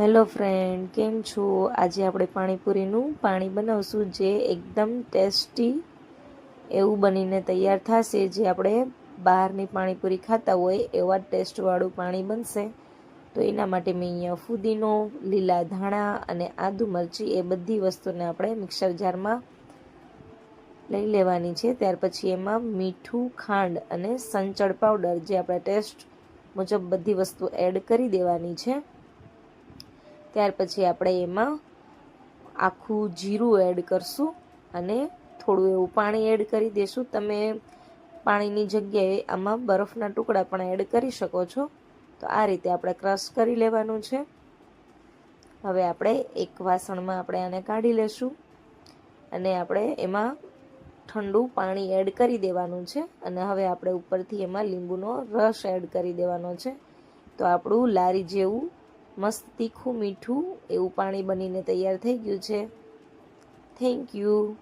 Hello friend, કેમ છો? આજે આપણે પાણીપુરીનું પાણી બનાવશું જે એકદમ ટેસ્ટી એવું બનીને તૈયાર થશે. જે આપણે બહારની પાણીપુરી ખાતા હોય એવા ટેસ્ટવાળું પાણી બનશે. તો એના માટે મેં અહીંયા ફુદીનો, લીલા ધાણા અને આદુ મરચી એ બધી વસ્તુને આપણે મિક્સર જારમાં લઈ લેવાની છે. ત્યાર પછી એમાં મીઠું, ખાંડ અને સંચળ પાવડર જે આપણે ટેસ્ટ મુજબ બધી વસ્તુ એડ કરી દેવાની છે. ત્યાર પછી આપણે એમાં આખું જીરું એડ કરશું અને થોડું એવું પાણી એડ કરી દઈશું તમે પાણીની જગ્યાએ આમાં બરફના ટુકડા પણ એડ કરી શકો છો. તો આ રીતે આપણે ક્રશ કરી લેવાનું છે. હવે આપણે એક વાસણમાં આપણે આને કાઢી લેશું અને આપણે એમાં ઠંડુ પાણી એડ કરી દેવાનું છે અને હવે આપણે ઉપરથી એમાં લીંબુનો રસ એડ કરી દેવાનો છે. તો આપણું લારી જેવું મસ્ત તીખું મીઠું એવું પાણી બનીને તૈયાર થઈ ગયું છે. Thank you